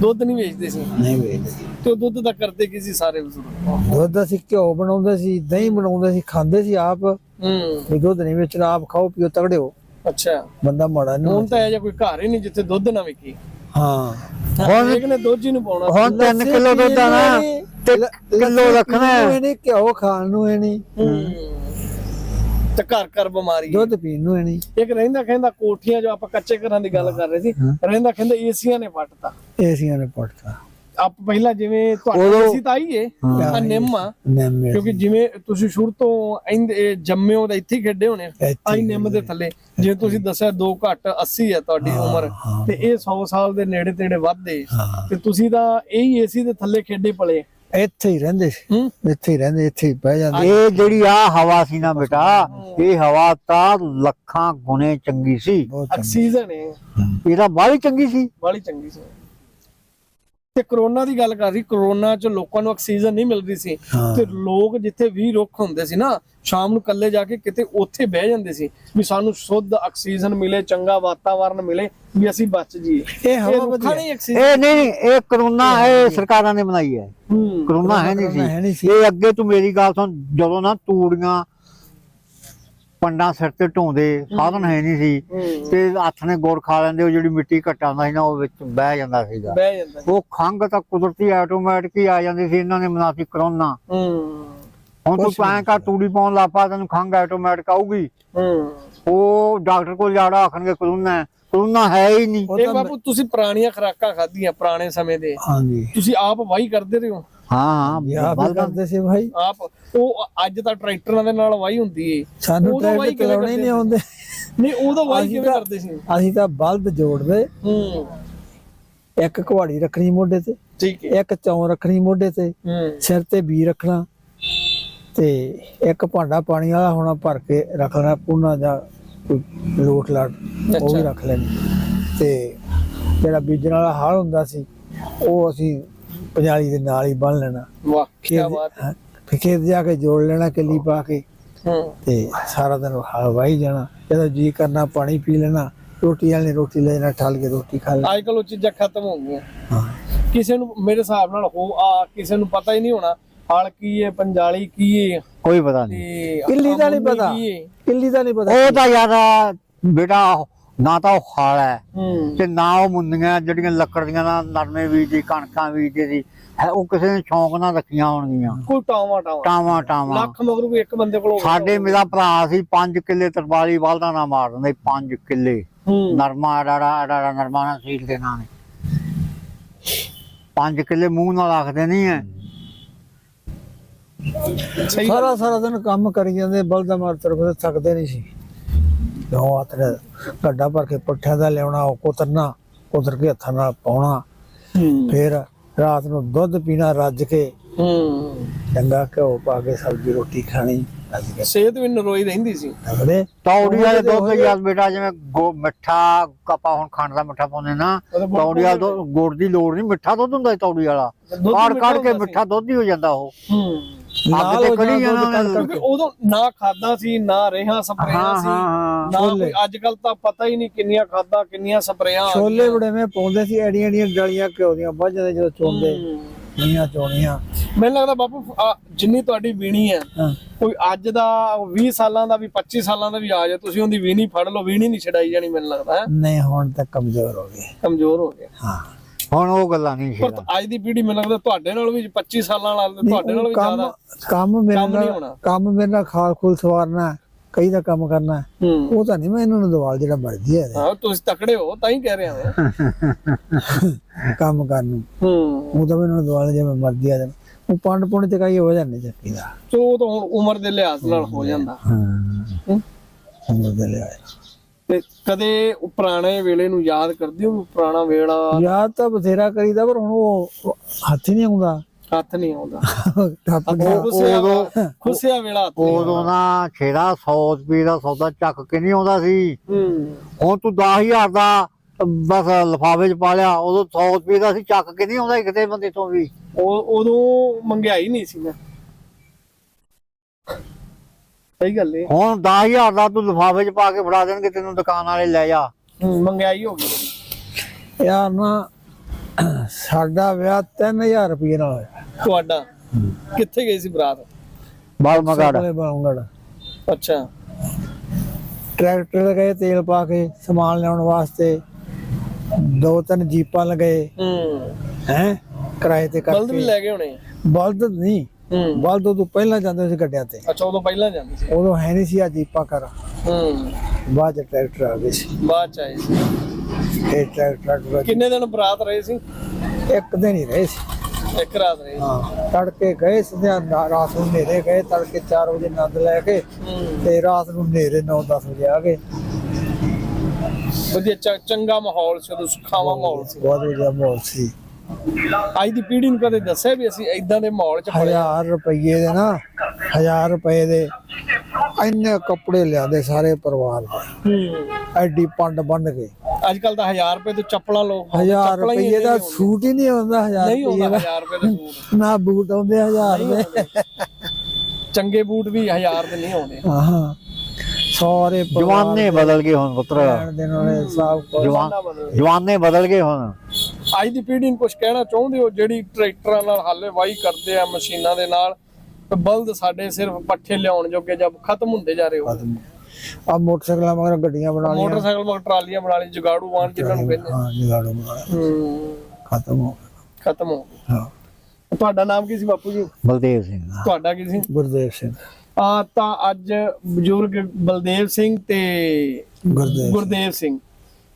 Speaker 5: ਦੁੱਧ ਨਹੀਂ ਵੇਚਦੇ ਸੀ।
Speaker 6: ਨਹੀਂ ਵੇਚਦੇ
Speaker 5: ਤੇ ਉਹ ਦੁੱਧ ਦਾ ਕਰਦੇ ਕੀ ਸੀ ਸਾਰੇ ਬਜ਼ੁਰਗ
Speaker 6: ਦੁੱਧ ਅਸੀਂ ਘਿਓ ਬਣਾਉਂਦੇ ਸੀ ਦਹੀਂ ਬਣਾਉਂਦੇ ਸੀ ਖਾਂਦੇ ਸੀ ਆਪ।
Speaker 5: ਹੂੰ।
Speaker 6: ਵੀ ਦੁੱਧ ਨਹੀਂ ਵੇਚਣਾ ਆਪ ਖਾਓ ਪੀਓ ਤਗੜੇ ਹੋ
Speaker 5: ਅੱਛਾ।
Speaker 6: ਬੰਦਾ ਮਾੜਾ ਨਹੀਂ
Speaker 5: ਹੁਣ ਤਾਂ ਇਹ ਜਿਹਾ ਕੋਈ ਘਰ ਹੀ ਨਹੀਂ ਜਿੱਥੇ ਦੁੱਧ ਨਾ ਵਿਕੀ।
Speaker 6: ਹਾਂ।
Speaker 7: ਹੁਣ
Speaker 5: ਇੱਕ ਨੇ ਦੁੱਧ ਹੀ ਨੂੰ ਪਾਉਣਾ।
Speaker 7: ਹੁਣ 3
Speaker 6: ਲੱਸੀ
Speaker 7: ਕਿਲੋ ਦੁੱਧ ਆ ਨਾ
Speaker 6: ਪੀਣ ਨੂੰ
Speaker 7: ਤੇ ਕਿਲੋ ਰੱਖਣਾ
Speaker 6: ਪੀਣ ਨੂੰ
Speaker 7: ਹੈ।
Speaker 6: ਇਹ ਨਹੀਂ ਘਿਓ ਖਾਣ ਨੂੰ ਇਹ ਨਹੀਂ।
Speaker 5: ਹੂੰ। ਤੇ ਘਰ ਘਰ ਬਿਮਾਰੀ।
Speaker 6: ਦੁੱਧ ਪੀਣ ਨੂੰ ਨਹੀਂ।
Speaker 5: ਇੱਕ ਰਹਿੰਦਾ ਕਹਿੰਦਾ ਕੋਠੀਆਂ ਜੋ ਆਪਾਂ ਕੱਚੇ ਘਰਾਂ ਦੀ ਗੱਲ ਕਰ ਰਹੇ ਸੀ ਰਹਿੰਦਾ ਕਹਿੰਦਾ ਏਸੀਆਂ ਨੇ ਪੱਟਤਾ।
Speaker 6: ਏਸੀਆਂ ਨੇ ਪੜਤਾ
Speaker 5: ਆਪ ਪਹਿਲਾਂ ਜਿਵੇਂ ਤੁਹਾਡਾ ਏਸੀ ਤਾਂ ਏ ਆ। ਨਿੰਮ ਆ। ਕਿਉਂਕਿ ਜਿਵੇਂ ਤੁਸੀਂ ਸ਼ੁਰੂ ਤੋਂ ਇੰਦ- ਇਹ ਜੰਮੇ ਹੋ ਤਾਂ ਇੱਥੇ ਹੀ ਖੇਡੇ ਹੋਣੇ ਆਈ ਨਿੰਮ ਦੇ ਥੱਲੇ। ਜਿਵੇਂ ਤੁਸੀਂ ਦੱਸਿਆ 2 ਘੱਟ 80 ਹੈ ਤੁਹਾਡੀ ਉਮਰ ਤੇ ਇਹ 100 ਸਾਲ ਦੇ ਨੇੜੇ ਤੇੜੇ ਵੱਧਦੇ।
Speaker 6: ਹਾਂ।
Speaker 5: ਤੇ ਤੁਸੀਂ ਤਾਂ ਇਹੀ ਏਸੀ ਦੇ ਥੱਲੇ ਖੇਡੇ ਪਲੇ
Speaker 6: ਇੱਥੇ ਹੀ ਰਹਿੰਦੇ ਸੀ।
Speaker 5: ਹੂੰ?
Speaker 6: ਇੱਥੇ ਹੀ ਰਹਿੰਦੇ ਇੱਥੇ ਹੀ ਬਹਿ ਜਾਂਦੇ।
Speaker 7: ਇਹ ਜਿਹੜੀ ਆ ਹਵਾ ਸੀ ਨਾ ਬੇਟਾ ਇਹ ਹਵਾ ਤਾਂ ਲੱਖਾਂ ਗੁਣੇ ਚੰਗੀ ਸੀ।
Speaker 5: ਆਕਸੀਜਨ ਹੈ।
Speaker 7: ਇਹ ਤਾਂ ਬਾਹਲੀ ਚੰਗੀ ਸੀ।
Speaker 5: ਬੜੀ ਚੰਗੀ ਸੀ। ਤੇ ਕਰੋਨਾ ਦੀ ਗੱਲ ਕਰ ਰਹੀ ਕਰੋਨਾ ਚ ਲੋਕਾਂ ਨੂੰ ਆਕਸੀਜਨ ਨਹੀਂ ਮਿਲ ਰਹੀ ਸੀ। ਤੇ ਲੋਕ ਜਿੱਥੇ ਵੀ ਰੁੱਖ ਹੁੰਦੇ ਸੀ ਨਾ ਸ਼ਾਮ ਨੂੰ ਇਕੱਲੇ ਜਾ ਕੇ ਕਿਤੇ ਉੱਥੇ ਬਹਿ ਜਾਂਦੇ ਸੀ ਵੀ ਸਾਨੂੰ ਸ਼ੁੱਧ ਆਕਸੀਜਨ ਮਿਲੇ ਚੰਗਾ ਵਾਤਾਵਰਨ ਮਿਲੇ ਵੀ ਅਸੀਂ ਬਚ ਜਾਈਏ
Speaker 6: ਇਹ ਹਵਾ ਵਧੀਆ।
Speaker 7: ਇਹ ਨਹੀਂ ਇਹ ਕਰੋਨਾ ਇਹ ਸਰਕਾਰਾਂ ਨੇ ਬਣਾਈ ਹੈ ਕਰੋਨਾ ਹੈ ਨਹੀਂ ਸੀ। ਇਹ ਅੱਗੇ ਤੂੰ ਮੇਰੀ ਗੱਲ ਸੁਣ ਜਦੋਂ ਨਾ ਤੂੜੀਆਂ ਪੰਡਾਂ ਸਿਰ ਤੇ ਢੋਂਦੇ ਸਾਧਨ ਹੈ ਨਹੀਂ ਸੀ। ਤੇ ਹੱਥ ਨੇ ਗੋੜ ਖਾ ਲੈਂਦੇ ਉਹ ਜਿਹੜੀ ਮਿੱਟੀ ਘਟਾ ਹੁੰਦਾ ਸੀ ਨਾ ਉਹ ਵਿੱਚ ਬਹਿ ਜਾਂਦਾ ਸੀਗਾ।
Speaker 5: ਬਹਿ ਜਾਂਦਾ ਸੀ।
Speaker 7: ਉਹ ਖੰਗ ਤਾਂ ਕੁਦਰਤੀ ਆਟੋਮੈਟਿਕ ਹੀ ਆ ਜਾਂਦੀ ਸੀ ਇਹਨਾਂ ਨੇ ਕਰੋਨਾ।
Speaker 5: ਹੂੰ।
Speaker 7: ਹੁਣ ਤੂੰ ਪਾਂ ਕਾ ਤੂੜੀ ਪਾਉਣ ਲੱਪਾ ਤੈਨੂੰ ਖੰਗ ਆਟੋਮੈਟਿਕ ਆਊਗੀ।
Speaker 5: ਹੂੰ।
Speaker 7: ਉਹ ਡਾਕਟਰ ਕੋਲ ਜਾੜਾ ਆਖਣਗੇ ਕਰੋਨਾ। ਕਰੋਨਾ ਹੈ ਹੀ ਨਹੀਂ।
Speaker 6: ਤਾਂ
Speaker 5: ਬਾਪੂ ਤੁਸੀਂ ਪੁਰਾਣੀਆਂ ਖੁਰਾਕਾਂ ਖਾਧੀਆਂ ਪੁਰਾਣੇ ਸਮੇਂ ਦੇ।
Speaker 6: ਹਾਂਜੀ।
Speaker 5: ਤੁਸੀਂ ਆਪ ਵਾਹੀ ਕਰਦੇ ਰਹੇ ਹੋ?
Speaker 7: ਹਾਂ ਹਾਂ
Speaker 6: ਆਪ ਹੀ ਕਰਦੇ ਸੀ ਭਾਈ
Speaker 5: ਆਪ ਉਹ ਅੱਜ ਤਾਂ ਟਰੈਕਟਰਾਂ ਦੇ ਨਾਲ ਵਾਹੀ ਹੁੰਦੀ ਏ।
Speaker 6: ਸਾਨੂੰ
Speaker 5: ਉਦੋਂ ਵਾਹੀ
Speaker 6: ਟਰੈਕਟਰ
Speaker 5: ਕਿਵੇਂ
Speaker 6: ਚਲਾਉਣੇ ਨਹੀਂ
Speaker 5: ਕਰਦੇ
Speaker 6: ਆਉਂਦੇ।
Speaker 5: ਨਹੀਂ ਉਦੋਂ
Speaker 6: ਅਸੀਂ
Speaker 5: ਕਿਵੇਂ ਕਰਦੇ ਸੀ?
Speaker 6: ਅਸੀਂ ਤਾਂ ਬਲਦ ਜੋੜਦੇ।
Speaker 5: ਹੂੰ।
Speaker 6: ਇੱਕ ਕੁਹਾੜੀ ਰੱਖਣੀ ਮੋਢੇ ਤੇ।
Speaker 5: ਠੀਕ ਹੈ
Speaker 6: ਇੱਕ ਚੌਂ ਰੱਖਣੀ ਮੋਢੇ ਤੇ।
Speaker 5: ਹੂੰ।
Speaker 6: ਸਿਰ ਤੇ ਬੀ ਰੱਖਣਾ। ਤੇ ਇੱਕ ਭਾਂਡਾ ਪਾਣੀ ਵਾਲਾ ਹੋਣਾ ਭਰ ਕੇ ਰੱਖਣਾ ਪੂਨਾ ਜਾਂ ਕੋਈ ਲੋਟ ਲਾਟ ਉਹ ਵੀ
Speaker 5: ਅੱਛਾ।
Speaker 6: ਰੱਖ ਲੈਣੀ। ਤੇ ਜਿਹੜਾ ਬੀਜਣ ਵਾਲਾ ਹਲ ਹੁੰਦਾ ਸੀ ਉਹ ਅਸੀਂ ਪੰਜਾਲੀ ਦੇ ਨਾਲ ਹੀ ਬੰਨ ਲੈਣਾ।
Speaker 5: ਵਾਹ ਕੀ ਬਾਤ। ਹੈ।
Speaker 6: ਖੇਤ ਜਾ ਕੇ ਜੋੜ ਲੈਣਾ ਕਿੱਲੀ ਪਾ ਕੇ।
Speaker 5: ਹੂੰ।
Speaker 6: ਤੇ ਸਾਰਾ ਦਿਨ ਹਲ ਵਾਹੀ ਜਾਣਾ। ਜਦੋਂ ਜੀ ਕਰਨਾ ਪਾਣੀ ਪੀ ਲੈਣਾ ਰੋਟੀ ਵਾਲੇ ਨੇ ਰੋਟੀ ਲੈ ਜਾਣਾ ਠਾਲ ਕੇ ਰੋਟੀ ਖਾ ਲੈਣੀ।
Speaker 5: ਅੱਜ ਕੱਲ ਉਹ ਚੀਜ਼ਾਂ ਖਤਮ ਹੋ ਗਈਆਂ।
Speaker 6: ਹਾਂ।
Speaker 5: ਕਿਸੇ ਨੂੰ ਮੇਰੇ ਹਿਸਾਬ ਨਾਲ ਹੋ ਆ ਕਿਸੇ ਨੂੰ ਪਤਾ ਹੀ ਨਹੀਂ ਹੋਣਾ ਹਲ ਕੀ ਹੈ ਪੰਜਾਲੀ ਕੀ ਹੈ
Speaker 7: ਕੋਈ ਪਤਾ ਨਹੀਂ।
Speaker 6: ਕਿੱਲੀ ਦਾ ਨਹੀਂ ਪਤਾ। ਕਿੱਲੀ ਦਾ ਨਹੀਂ ਪਤਾ।
Speaker 7: ਉਹ ਤਾਂ ਯਾਰ ਬੇਟਾ ਨਾ ਤਾਂ ਉਹ ਖਾਲ ਹੈ। ਤੇ ਨਾ ਉਹ ਮੁੰਦੀਆਂ ਜਿਹੜੀਆਂ ਲੱਕੜ ਦੀਆਂ ਨਾ ਨਰਮੇ ਬੀਜਦੀ ਕਣਕਾਂ ਬੀਜਦੀ ਸੀ ਹੈ ਉਹ ਕਿਸੇ ਨੇ ਸ਼ੌਂਕ ਨਾਲ ਰੱਖੀਆਂ ਹੋਣਗੀਆਂ।
Speaker 5: ਕੋਈ ਟਾਵਾ ਟਾਵਾ।
Speaker 7: ਟਾਵਾਂ ਟਾਵਾਂ।
Speaker 5: ਲੱਖ ਮਗਰ ਵੀ ਇੱਕ ਬੰਦੇ ਕੋਲ।
Speaker 7: ਸਾਡੇ ਮੇਰਾ ਭਰਾ ਸੀ 5 ਕਿੱਲੇ ਤਰਪਾਲੀ ਬਲਦਾਂ ਨਾਲ ਮਾਰ ਦਿੰਦੇ 5 ਕਿੱਲੇ। ਨਰਮਾ ਅਡਾੜਾ ਅਡਾੜਾ ਨਰਮਾ ਨਾਲ ਸੀਲ ਦੇ ਨਾਂ ਨੇ 5 ਕਿੱਲੇ ਮੂੰਹ ਨਾਲ ਆਖਦੇ ਨਹੀਂ ਐ।
Speaker 6: ਸਾਰਾ ਸਾਰਾ ਦਿਨ ਕੰਮ ਕਰੀ ਜਾਂਦੇ ਬਲਦਾ ਮਾਰ ਤਰਫ ਥੱਕਦੇ ਨਹੀਂ ਸੀ। ਹੱਥ ਨੇ ਗੱਡਾ ਭਰ ਕੇ ਪੱਠਿਆਂ ਦਾ ਲਿਆਉਣਾ ਉਹ ਕੁਤਰਨਾ ਕੁਤਰ ਕੇ ਹੱਥਾਂ ਨਾਲ ਪਾਉਣਾ। ਫਿਰ ਰਾਤ ਨੂੰ ਦੁੱਧ ਪੀਣਾ ਰੱਜ ਕੇ
Speaker 5: ਹੂੰ।
Speaker 6: ਚੰਗਾ ਘਿਓ ਪਾ ਕੇ ਸਬਜ਼ੀ ਰੋਟੀ ਖਾਣੀ
Speaker 5: ਸਿਹਤ ਵੀ ਨਰੋਈ ਰਹਿੰਦੀ ਸੀ।
Speaker 7: ਤੌੜੀ ਵਾਲੇ ਦੁੱਧ ਯਾਰ ਬੇਟਾ ਜਿਵੇਂ ਗੋ ਮਿੱਠਾ ਆਪਾਂ ਹੁਣ ਖੰਡ ਦਾ ਮਿੱਠਾ ਪਾਉਂਦੇ ਨਾ ਤੌੜੀ ਵਾਲਾ ਦੁੱਧ ਗੁੜ ਦੀ ਲੋੜ ਨਹੀਂ ਮਿੱਠਾ ਦੁੱਧ ਹੁੰਦਾ ਤੌੜੀ ਵਾਲਾ। ਕਾੜ ਕਾੜ ਕੇ। ਮਿੱਠਾ ਦੁੱਧ ਹੀ ਹੋ ਜਾਂਦਾ ਉਹ।
Speaker 6: ਨਾਲ
Speaker 7: ਤੇ
Speaker 6: ਹੋ ਜਾਣਾ
Speaker 5: ਕਿਉਂਕਿ ਉਦੋਂ ਨਾ ਖਾਦਾ ਸੀ ਨਾ ਰੇਹਾਂ ਸਪਰੇਆਂ
Speaker 7: ਹਾਂ
Speaker 5: ਸੀ
Speaker 7: ਹਾਂ ਹਾਂ
Speaker 5: ਨਾ
Speaker 6: ਛੋਲੇ।
Speaker 5: ਕੋਈ ਅੱਜ ਕੱਲ ਤਾਂ ਪਤਾ ਹੀ ਨਹੀਂ ਕਿੰਨੀਆਂ ਖਾਦਾ ਕਿੰਨੀਆਂ ਸਪਰੇਆਂ ਆ
Speaker 6: ਛੋਲੇ
Speaker 5: ਗਈਆਂ।
Speaker 6: ਬੜੇ ਮੈਂ ਪਾਉਂਦੇ ਸੀ ਐਡੀਆਂ ਐਡੀਆਂ ਡਲੀਆਂ ਘਿਓ ਦੀਆਂ ਵੱਜ ਜਾਂਦੇ ਜਦੋਂ ਚੋਂਦੇ।
Speaker 5: ਹੂੰ।
Speaker 6: ਨੀਆਂ ਚੋਣੀਆਂ।
Speaker 5: ਮੈਨੂੰ ਲੱਗਦਾ ਬਾਪੂ ਆ, ਜਿੰਨੀ ਤੁਹਾਡੀ ਵੀਣੀ ਹੈ
Speaker 6: ਹਾਂ।
Speaker 5: ਕੋਈ ਅੱਜ ਦਾ 20 ਸਾਲਾਂ ਦਾ ਵੀ 25 ਸਾਲਾਂ ਦਾ ਵੀ ਆ ਜਾਏ ਤੁਸੀਂ ਉਹਦੀ ਵੀਣੀ ਫੜ ਲਓ ਵੀਣੀ ਨਹੀਂ ਛਡਾਈ ਜਾਣੀ ਮੈਨੂੰ ਲੱਗਦਾ ਹੈ।
Speaker 6: ਨਹੀਂ ਹੁਣ ਤਾਂ ਕਮਜ਼ੋਰ ਹੋ ਗਏ।
Speaker 5: ਕਮਜ਼ੋਰ ਹੋ ਗਿਆ
Speaker 6: ਹਾਂ।
Speaker 7: ਹੁਣ ਉਹ ਗੱਲਾਂ ਨਹੀਂ
Speaker 5: ਪਰ ਅੱਜ ਦੀ ਪੀੜ੍ਹੀ ਮੈਨੂੰ ਲੱਗਦਾ ਤੁਹਾਡੇ ਨਾਲ ਵੀ 25 ਸਾਲਾਂ ਨਾਲ ਤੁਹਾਡੇ ਨਾਲ ਵੀ
Speaker 6: ਕੰਮ
Speaker 5: ਜ਼ਿਆਦਾ
Speaker 6: ਕੰਮ ਮੇਰੇ
Speaker 5: ਕੰਮ ਨਹੀਂ
Speaker 6: ਨਾਲ। ਕੰਮ ਮੇਰੇ ਨਾਲ ਖਾਲ ਖੂਲ ਸਵਾਰਨਾ ਕਈ ਦਾ ਕੰਮ ਕਰਨਾ।
Speaker 5: ਹੂੰ।
Speaker 6: ਉਹ ਤਾਂ ਨਹੀਂ ਮੈਂ ਇਹਨਾਂ ਨੂੰ ਦਵਾਲ ਜਿਹੜਾ ਮਰਜ਼ੀ ਹੈ।
Speaker 5: ਹਾਂ ਤੁਸੀਂ ਤਕੜੇ ਹੋ ਤਾਂ ਹੀ ਕਹਿ ਰਿਹਾ ਮੈਂ।
Speaker 6: ਕੰਮ ਕਰਨ ਨੂੰ।
Speaker 5: ਹੂੰ।
Speaker 6: ਉਹ ਤਾਂ ਮੈਨੂੰ ਦਵਾਲ ਜਿਵੇਂ ਮਰਜ਼ੀ ਆ ਜਾਣ। ਉਹ ਪੰਡ ਪੁੰਡ ਤੇ ਕਈ ਹੋ ਜਾਂਦੇ ਚੱਕੀ ਦਾ।
Speaker 5: ਸੋ ਉਹ ਤਾਂ ਹੁਣ ਉਮਰ ਦੇ ਲਿਹਾਜ਼ ਨਾਲ ਹੋ ਜਾਂਦਾ।
Speaker 6: ਹਾਂ।
Speaker 5: ਹੂੰ।
Speaker 6: ਸਮਝ ਦੇ ਲਿਆ
Speaker 5: ਤੇ ਕਦੇ ਉਹ ਪੁਰਾਣੇ ਵੇਲੇ ਨੂੰ ਯਾਦ ਕਰਦੇ ਹੋ ਪੁਰਾਣਾ ਵੇਲਾ?
Speaker 6: ਯਾਦ ਤਾਂ ਬਥੇਰਾ ਕਰੀਦਾ ਪਰ ਹੁਣ ਉਹ ਹੱਥ ਹੀ ਨਹੀਂ ਆਉਂਦਾ।
Speaker 5: ਹੱਥ ਨਹੀਂ ਆਉਂਦਾ।
Speaker 6: ਟੱਪ ਗਿਆ
Speaker 5: ਖੁੱਸਿਆ ਵੇਲਾ
Speaker 7: ਉਦੋਂ ਨਾ ਛੇੜਾ 100 ਰੁਪਏ ਦਾ ਸੌਦਾ ਚੱਕ ਕੇ ਨਹੀਂ ਆਉਂਦਾ ਸੀ।
Speaker 5: ਹੂੰ।
Speaker 7: ਹੁਣ ਤੂੰ 10000 ਦਾ ਬਸ ਲਫਾਵੇ 'ਚ ਪਾ ਲਿਆ ਉਦੋਂ 100 ਰੁਪਏ ਦਾ ਸੀ ਚੱਕ ਕੇ ਨਹੀਂ ਆਉਂਦਾ ਕਿਤੇ ਬੰਦੇ ਤੋਂ ਵੀ।
Speaker 5: ਉਹ ਉਦੋਂ ਮੰਗਾਈ ਨਹੀਂ ਸੀ ਨਾ ਸਹੀ ਗੱਲ ਏ।
Speaker 7: ਹੁਣ 10000 ਦਾ ਤੂੰ ਲਫਾਵੇ 'ਚ ਪਾ ਕੇ ਫੜਾ ਦੇਣਗੇ ਤੈਨੂੰ ਦੁਕਾਨ ਵਾਲੇ ਲੈ ਜਾ।
Speaker 5: ਹੂੰ, ਮੰਗਾਈ ਹੋ ਗਈ।
Speaker 6: ਯਾਰ ਨਾ ਸਾਡਾ ਵਿਆਹ 3000 ਰੁਪਏ ਨਾਲ ਹੋਇਆ।
Speaker 5: ਤੁਹਾਡਾ? ਕਿੱਥੇ ਗਈ ਸੀ ਬਰਾਤ?
Speaker 7: ਬਾਲ ਮਗਾੜ
Speaker 6: ਕੋਲੇ ਬਾਉਂਗੜ
Speaker 5: ਅੱਛਾ।
Speaker 6: ਟਰੈਕਟਰ ਲਗਾਏ ਤੇਲ ਪਾ ਕੇ ਸਮਾਨ ਲਿਆਉਣ ਵਾਸਤੇ। ਦੋ ਤਿੰਨ ਜੀਪਾਂ ਲਗਾਏ।
Speaker 5: ਹੂੰ।
Speaker 6: ਹੈ? ਕਿਰਾਏ ਤੇ
Speaker 5: ਬਲਦ ਵੀ
Speaker 6: ਕਰਕੇ।
Speaker 5: ਲੈ ਗਏ ਹੋਣੇ।
Speaker 6: ਬਲਦ ਨਹੀਂ।
Speaker 5: ਹੂੰ।
Speaker 6: ਬਲਦ ਤੋਂ ਪਹਿਲਾਂ ਜਾਂਦੇ ਸੀ ਗੱਡਿਆਂ ਤੇ।
Speaker 5: ਅੱਛਾ ਉਦੋਂ ਪਹਿਲਾਂ ਜਾਂਦੇ ਸੀ।
Speaker 6: ਉਦੋਂ ਹੈ ਨਹੀਂ ਸੀ ਆ ਜੀਪਾਂ ਕਰ
Speaker 5: ਹੂੰ।
Speaker 6: ਬਾਅਦ 'ਚ ਟਰੈਕਟਰ ਆ ਗਏ ਸੀ।
Speaker 5: ਬਾਅਦ ਚ ਆਏ ਸੀ।
Speaker 6: ਇਹ ਟਰੈਕਟਰ
Speaker 5: ਕਿੰਨੇ ਦਿਨ ਬਰਾਤ ਰਹੇ ਸੀ?
Speaker 6: ਇੱਕ ਦਿਨ ਹੀ ਰਹੇ ਸੀ।
Speaker 5: ਇੱਕ ਰਾਤ ਰਹੇ
Speaker 6: ਹਾਂ ਤੜਕੇ ਗਏ ਸਿੱਧੇ ਰਾਤ ਨੂੰ ਹਨੇਰੇ ਗਏ ਤੜਕੇ 4 ਵਜੇ ਨੰਦ ਲੈ ਕੇ ਤੇ ਰਾਤ ਨੂੰ ਹਨੇਰੇ 9-10 ਵਜੇ ਆ ਗਏ।
Speaker 5: ਵਧੀਆ ਚੰਗਾ ਮਾਹੌਲ ਸੀ ਉਦੋਂ ਸੁਖਾਵਾ ਮਾਹੌਲ ਸੀ।
Speaker 6: ਬਹੁਤ ਵਧੀਆ ਮਾਹੌਲ ਸੀ।
Speaker 5: ਅੱਜ ਦੀ ਪੀੜ੍ਹੀ ਨੂੰ ਕਦੇ ਦੱਸਿਆ ਵੀ ਅਸੀਂ ਇਦਾਂ ਦੇ ਮਾਹੌਲ ਚ ਪਲੇ
Speaker 6: ਹਜ਼ਾਰ ਰੁਪਏ ਦੇ ਨਾ ਹਜ਼ਾਰ ਰੁਪਏ ਦੇ ਇੰਨੇ ਕੱਪੜੇ ਲਿਆਦੇ ਸਾਰੇ ਪਰਿਵਾਰ ਦੇ।
Speaker 5: ਹੂੰ।
Speaker 6: ਐਡੀ ਪੰਡ ਬੰਨ ਕੇ।
Speaker 5: ਅੱਜ ਕੱਲ ਤਾਂ 1000 ਰੁਪਏ ਤੋਂ ਚੱਪਲਾਂ ਲੋ
Speaker 6: ਹਜ਼ਾਰ
Speaker 5: ਚੱਪਲਾਂ ਹੀ
Speaker 6: ਰੁਪਏ ਦਾ ਸੂਟ ਹੀ ਨਹੀਂ ਆਉਂਦਾ ਹਜ਼ਾਰ
Speaker 5: ਨਹੀਂ
Speaker 6: ਰੁਪਏ
Speaker 5: ਹੁੰਦਾ
Speaker 6: ਦਾ।
Speaker 5: 1000 ਰੁਪਏ ਦੇ ਸੂਟ।
Speaker 6: ਨਾ ਬੂਟ ਆਉਂਦੇ ਹਜ਼ਾਰ ਦੇ
Speaker 5: ਚੰਗੇ ਬੂਟ ਵੀ 1000 ਦੇ ਨਹੀਂ ਆਉਂਦੇ।
Speaker 6: ਹਾਂ। ਸਾਰੇ
Speaker 7: ਜਵਾਨੇ ਬਦਲ ਗਏ ਹੁਣ ਪੁੱਤਰ। ਜਵਾਨੇ ਬਦਲ ਗਏ ਹੁਣ।
Speaker 5: ਅੱਜ ਦੀ ਪੀੜ੍ਹੀ ਨੂੰ ਕੁਝ ਕਹਿਣਾ ਚਾਹੁੰਦੇ ਹੋ? ਜਿਹੜੀ ਟਰੈਕਟਰਾਂ ਨਾਲ ਹਾਲੇ ਵਾਹੀ ਕਰਦੇ ਆ ਮਸ਼ੀਨਾਂ ਦੇ ਨਾਲ ਤੇ ਬਲਦ ਸਾਡੇ ਸਿਰਫ ਪੱਠੇ ਲਿਆਉਣ ਜੋਗੇ ਜਦ ਖਤਮ ਹੁੰਦੇ ਜਾ ਰਹੇ ਹੋ?
Speaker 6: ਆ ਮੋਟਰਸਾਈਕਲਾਂ ਮਗਰ ਗੱਡੀਆਂ ਬਣਾ ਲਈਆਂ।
Speaker 5: ਮੋਟਰਸਾਈਕਲ ਮਗਰ ਟਰਾਲੀਆਂ ਬਣਾ ਲਈ ਜਗਾੜੂ ਵਾਹਨ ਜਿਨ੍ਹਾਂ ਨੂੰ ਕਹਿੰਦੇ
Speaker 6: ਹਾਂ ਜਗਾੜੋ।
Speaker 5: ਹੂੰ।
Speaker 6: ਖਤਮ ਹੋ ਗਿਆ
Speaker 5: ਖਤਮ ਹੋ ਗਏ।
Speaker 6: ਹਾਂ।
Speaker 5: ਤੁਹਾਡਾ ਨਾਮ ਕੀ ਸੀ ਬਾਪੂ ਜੀ?
Speaker 7: ਬਲਦੇਵ ਸਿੰਘ
Speaker 5: ਤੁਹਾਡਾ ਕੀ ਸੀ?
Speaker 6: ਗੁਰਦੇਵ ਸਿੰਘ।
Speaker 5: ਆ ਤਾਂ ਅੱਜ ਬਜ਼ੁਰਗ ਬਲਦੇਵ ਸਿੰਘ ਤੇ
Speaker 6: ਗੁਰਦੇਵ
Speaker 5: ਗੁਰਦੇਵ ਸਿੰਘ।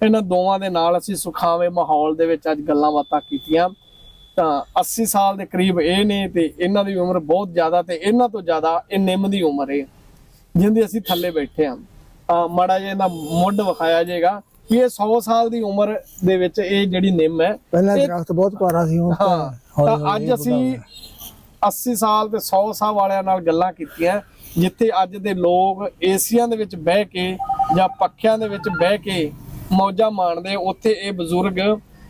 Speaker 5: ਇਹਨਾਂ ਦੋਵਾਂ ਦੇ ਨਾਲ ਅਸੀਂ ਸੁਖਾਵੇਂ ਮਾਹੌਲ ਦੇ ਵਿੱਚ ਅੱਜ ਗੱਲਾਂ ਬਾਤਾਂ ਕੀਤੀਆਂ। ਤਾਂ 80 ਸਾਲ ਦੇ ਕਰੀਬ ਇਹ ਨੇ ਤੇ ਇਹਨਾਂ ਦੀ ਉਮਰ ਬਹੁਤ ਜ਼ਿਆਦਾ ਤੇ ਇਹਨਾਂ ਤੋਂ ਜ਼ਿਆਦਾ ਇਹ ਨਿੰਮ ਦੀ ਉਮਰ ਹੈ ਜਿੰਦੇ ਅਸੀਂ ਥੱਲੇ ਬੈਠੇ ਹਾਂ। ਆ ਮਾੜਾ ਜਿਹਾ ਇਹਦਾ ਮੁੱਢ ਵਿਖਾਇਆ ਜਾਏਗਾ ਕਿ ਇਹ 100 ਸਾਲ ਦੀ ਉਮਰ ਦੇ ਵਿੱਚ ਇਹ ਜਿਹੜੀ ਨਿੰਮ ਹੈ
Speaker 6: ਪਹਿਲਾਂ ਦਰਖਤ ਬਹੁਤ ਭਾਰਾ ਸੀ ਹੁਣ ਤਾਂ
Speaker 5: ਅੱਜ ਅਸੀਂ 80 ਸਾਲ ਤੇ 100 ਸਾਲ ਵਾਲਿਆਂ ਨਾਲ ਗੱਲਾਂ ਕੀਤੀਆਂ ਜਿੱਥੇ ਅੱਜ ਦੇ ਲੋਕ ਏਸੀਆਂ ਦੇ ਵਿੱਚ ਬਹਿ ਕੇ ਜਾਂ ਪੱਖਿਆਂ ਦੇ ਵਿੱਚ ਬਹਿ ਕੇ ਮੌਜਾਂ ਮਾਣਦੇ ਉੱਥੇ ਇਹ ਬਜ਼ੁਰਗ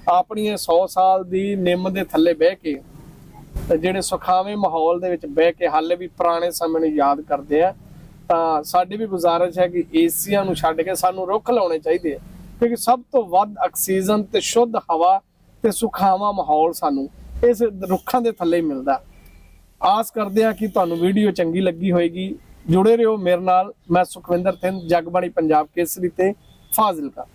Speaker 5: ਆਪਣੀਆਂ 100 ਸਾਲ ਦੀ ਨਿੰਮ ਦੇ ਥੱਲੇ ਬਹਿ ਕੇ ਤੇ ਜਿਹੜੇ ਸੁਖਾਵੇਂ ਮਾਹੌਲ ਦੇ ਵਿੱਚ ਬਹਿ ਕੇ ਹਾਲੇ ਵੀ ਪੁਰਾਣੇ ਸਮੇਂ ਨੂੰ ਯਾਦ ਕਰਦੇ ਆ, ਤਾਂ ਸਾਡੀ ਵੀ ਗੁਜ਼ਾਰਿਸ਼ ਹੈ ਕਿ ਏਸੀਆਂ ਨੂੰ ਛੱਡ ਕੇ ਸਾਨੂੰ ਰੁੱਖ ਲਾਉਣੇ ਚਾਹੀਦੇ ਆ, ਕਿਉਂਕਿ ਸਭ ਤੋਂ ਵੱਧ ਆਕਸੀਜਨ ਤੇ ਸ਼ੁੱਧ ਹਵਾ ਤੇ ਸੁਖਾਵਾਂ ਮਾਹੌਲ ਸਾਨੂੰ ਇਸ ਰੁੱਖਾਂ ਦੇ ਥੱਲੇ ਮਿਲਦਾ। ਆਸ ਕਰਦੇ ਆ ਕਿ ਤੁਹਾਨੂੰ ਵੀਡੀਓ ਚੰਗੀ ਲੱਗੀ ਹੋਏਗੀ। ਜੁੜੇ ਰਹੋ ਮੇਰੇ ਨਾਲ, ਮੈਂ ਸੁਖਵਿੰਦਰ ਸਿੰਘ ਜਗਬਾਣੀ ਪੰਜਾਬ ਕੇਸਰੀ ਤੇ ਫਾਜ਼ਿਲਕਾ।